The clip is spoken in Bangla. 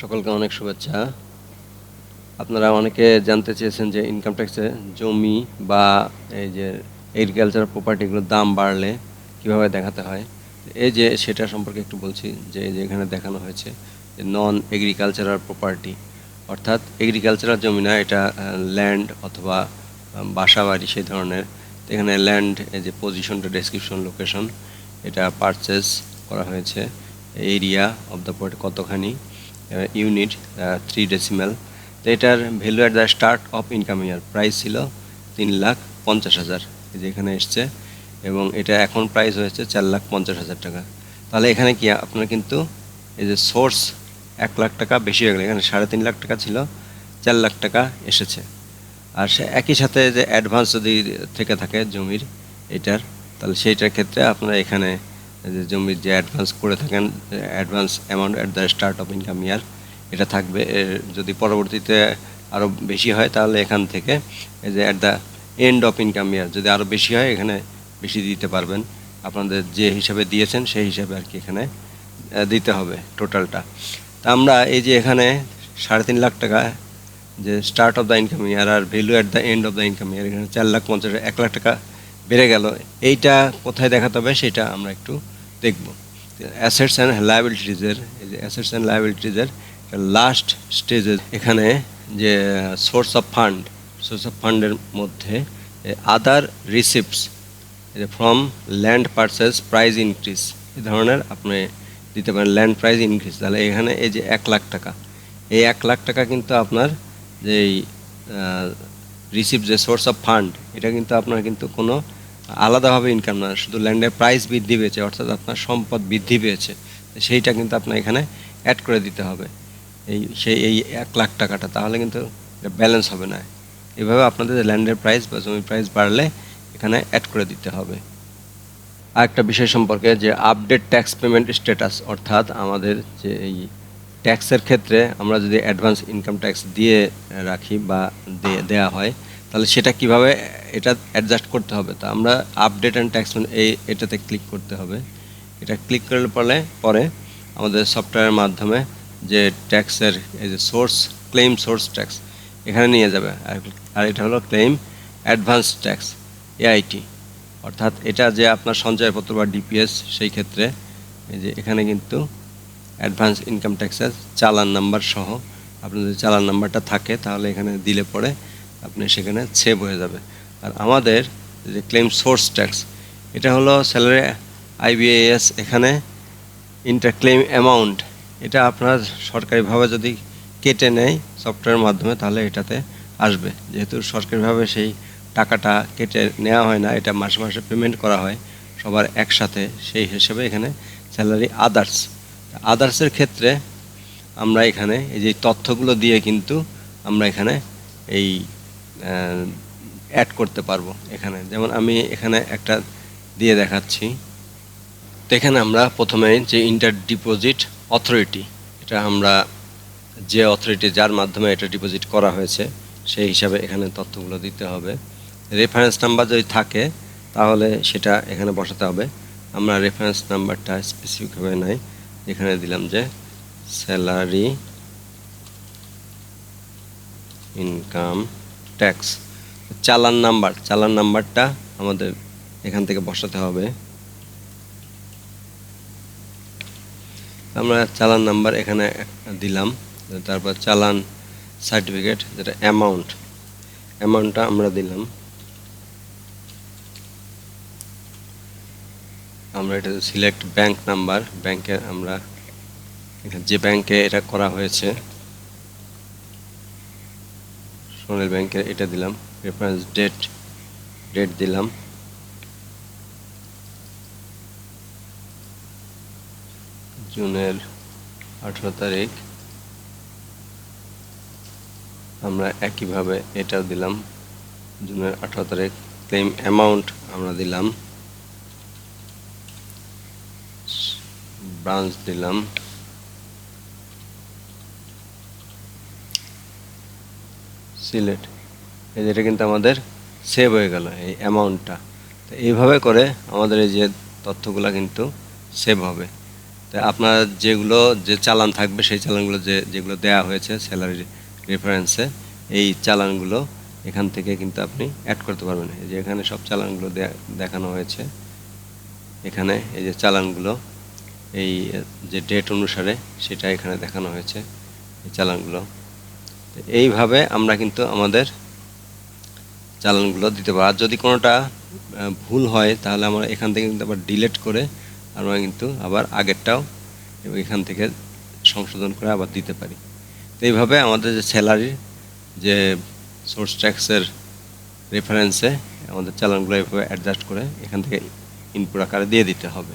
সকলকে অনেক শুভেচ্ছা। আপনারা অনেকে জানতে চেয়েছেন যে ইনকাম ট্যাক্সে জমি বা এই যে এগ্রিকালচার প্রপার্টিগুলোর দাম বাড়লে কীভাবে দেখাতে হয়? এই যে সেটা সম্পর্কে একটু বলছি, যে এখানে দেখানো হয়েছে নন এগ্রিকালচারাল প্রপার্টি অর্থাৎ এগ্রিকালচারাল জমি না, এটা ল্যান্ড অথবা বাসা বাড়ি সেই ধরনের। এখানে ল্যান্ড এই যে পজিশনটা ডেসক্রিপশন লোকেশন এটা পারচেস করা হয়েছে। এরিয়া অফ দ্য পয়েন্ট কতখানি? ইউনিট থ্রি ডেসিমেল তো এটার value at the start of income year price ছিল তিন লাখ পঞ্চাশ হাজার। এই যে এখানে এসছে। এবং এটা এখন প্রাইস হয়েছে চার লাখ পঞ্চাশ হাজার টাকা। তাহলে এখানে কি আপনার কিন্তু এই যে সোর্স এক লাখ টাকা বেশি হয়ে গেল। এখানে সাড়ে তিন লাখ টাকা ছিল, চার লাখ টাকা এসেছে। আর সে একই সাথে যে অ্যাডভান্স যদি থেকে থাকে জমির, এটার, তাহলে সেইটার ক্ষেত্রে আপনারা এখানে যে জমির যে অ্যাডভান্স করে থাকেন advance amount at the start of income year এটা থাকবে। যদি পরবর্তীতে আরও বেশি হয়, তাহলে এখান থেকে যে at the end of income year যদি আরও বেশি হয়, এখানে বেশি দিতে পারবেন। আপনাদের যে হিসাবে দিয়েছেন, সেই হিসাবে আর কি এখানে দিতে হবে টোটালটা তা আমরা এই যে এখানে সাড়ে তিন লাখ টাকা, যে start of the income year R value at the end of the income year এখানে চার লাখ পঞ্চাশ, এক লাখ টাকা বেড়ে গেল। এইটা কোথায় দেখাতে হবে, সেটা আমরা একটু দেখব। অ্যাসেটস অ্যান্ড লায়াবিলিটিজের এই যে অ্যাসেটস অ্যান্ড লায়াবিলিটিজের লাস্ট স্টেজে এখানে যে source of fund source of ফান্ডের মধ্যে other receipts from land purchase price increase এ ধরনের আপনি দিতে পারেন ল্যান্ড প্রাইস ইনক্রিজ তাহলে এখানে এই যে এক লাখ টাকা, এই এক লাখ টাকা কিন্তু আপনার যেই রিসিভ যে সোর্স অফ ফান্ড এটা কিন্তু আপনার কিন্তু কোনো আলাদাভাবে ইনকাম না, শুধু ল্যান্ডের প্রাইস বৃদ্ধি পেয়েছে, অর্থাৎ আপনার সম্পদ বৃদ্ধি পেয়েছে, সেইটা কিন্তু আপনার এখানে অ্যাড করে দিতে হবে। এই, সেই, এই এক লাখ টাকাটা, তাহলে কিন্তু ব্যালেন্স হবে না। এভাবে আপনাদের ল্যান্ডের প্রাইস বা জমির প্রাইস বাড়লে এখানে অ্যাড করে দিতে হবে। আর একটা বিষয় সম্পর্কে, যে আপডেট ট্যাক্স পেমেন্ট স্ট্যাটাস অর্থাৎ আমাদের যে এই ট্যাক্সের ক্ষেত্রে আমরা যদি অ্যাডভান্স ইনকাম ট্যাক্স দিয়ে রাখি বা দেওয়া হয় তাহলে সেটা কীভাবে, এটা অ্যাডজাস্ট করতে হবে। তা আমরা আপডেট অ্যান্ড ট্যাক্স এই, এটাতে ক্লিক করতে হবে। এটা ক্লিক করলে পরে পরে আমাদের সফটওয়্যারের মাধ্যমে যে ট্যাক্সের এই যে সোর্স ক্লেম সোর্স ট্যাক্স এখানে নিয়ে যাবে। আর- এটা হলো ক্লেম অ্যাডভান্স ট্যাক্স এআইটি অর্থাৎ এটা যে আপনার সঞ্চয়পত্র বা ডিপিএস সেই ক্ষেত্রে এই যে এখানে কিন্তু অ্যাডভান্স ইনকাম ট্যাক্সের চালান নাম্বার সহ আপনার যদি চালান নাম্বারটা থাকে, তাহলে এখানে দিলে পরে আপনি সেখানে সেভ হয়ে যাবে। আর আমাদের যে ক্লেম সোর্স ট্যাক্স এটা হলো স্যালারি আইবিএস এখানে ইন্টার ক্লেম অ্যামাউন্ট এটা আপনার সরকারিভাবে যদি কেটে নেয় সফটওয়্যারের মাধ্যমে, তাহলে এটাতে আসবে। যেহেতু সরকারিভাবে সেই টাকাটা কেটে নেওয়া হয় না, এটা মাসে মাসে পেমেন্ট করা হয়, সবার একসাথে সেই হিসেবে এখানে স্যালারি আদার্স আদার্সের ক্ষেত্রে আমরা এখানে এই যে তথ্যগুলো দিয়ে কিন্তু আমরা এখানে এই অ্যাড করতে পারব এখানে। যেমন আমি এখানে একটা দিয়ে দেখাচ্ছি। তো এখানে আমরা প্রথমে যে ইন্টার ডিপোজিট অথরিটি এটা আমরা যে অথরিটি যার মাধ্যমে এটা ডিপোজিট করা হয়েছে, সেই হিসাবে এখানে তথ্যগুলো দিতে হবে। রেফারেন্স নাম্বার যদি থাকে, তাহলে সেটা এখানে বসাতে হবে। আমরা রেফারেন্স নাম্বারটা স্পেসিফিকভাবে নাই। এখানে দিলাম যে salary income tax challan number, challan নাম্বারটা আমাদের এখান থেকে বসাতে হবে। আমরা চালান নাম্বার এখানে দিলাম, তারপর চালান সার্টিফিকেট, যেটা অ্যামাউন্ট অ্যামাউন্টটা আমরা দিলাম। আমরা এটা সিলেক্ট ব্যাংক নাম্বার ব্যাংকে আমরা যে ব্যাংকে এটা করা হয়েছে। সোনালী ব্যাংকের এটা দিলাম রেফারেন্স ডেট ডেট দিলাম। জুনের আঠেরো তারিখ। আমরা একইভাবে এটাও দিলাম, জুনের আঠেরো তারিখ। ক্লেম অ্যামাউন্ট আমরা দিলাম। ব্রাঞ্চ দিলাম। সিলেট। এই যে এটা কিন্তু আমাদের সেভ হয়ে গেল, এই অ্যামাউন্টটা তো এইভাবে করে আমাদের এই যে তথ্যগুলো কিন্তু সেভ হবে। তো আপনার যেগুলো, যে চালান থাকবে, সেই চালানগুলো যে, যেগুলো দেয়া হয়েছে স্যালারি রেফারেন্সে এই চালানগুলো এখান থেকে কিন্তু আপনি অ্যাড করতে পারবেন। এই যে এখানে সব চালানগুলো দেখানো হয়েছে। এখানে এই যে চালানগুলো, এই যে ডেট অনুসারে সেটা এখানে দেখানো হয়েছে, এই চালানগুলো। এইভাবে আমরা কিন্তু আমাদের চালানগুলো দিতে পারি। আর যদি কোনোটা ভুল হয়, তাহলে আমরা এখান থেকে কিন্তু আবার ডিলিট করে আমরা কিন্তু আবার আগেরটাও এবং এখান থেকে সংশোধন করে আবার দিতে পারি। তো এইভাবে আমাদের যে স্যালারির যে সোর্স ট্যাক্সের রেফারেন্সে আমাদের চালানগুলো এইভাবে অ্যাডজাস্ট করে এখান থেকে ইনপুট আকারে দিয়ে দিতে হবে।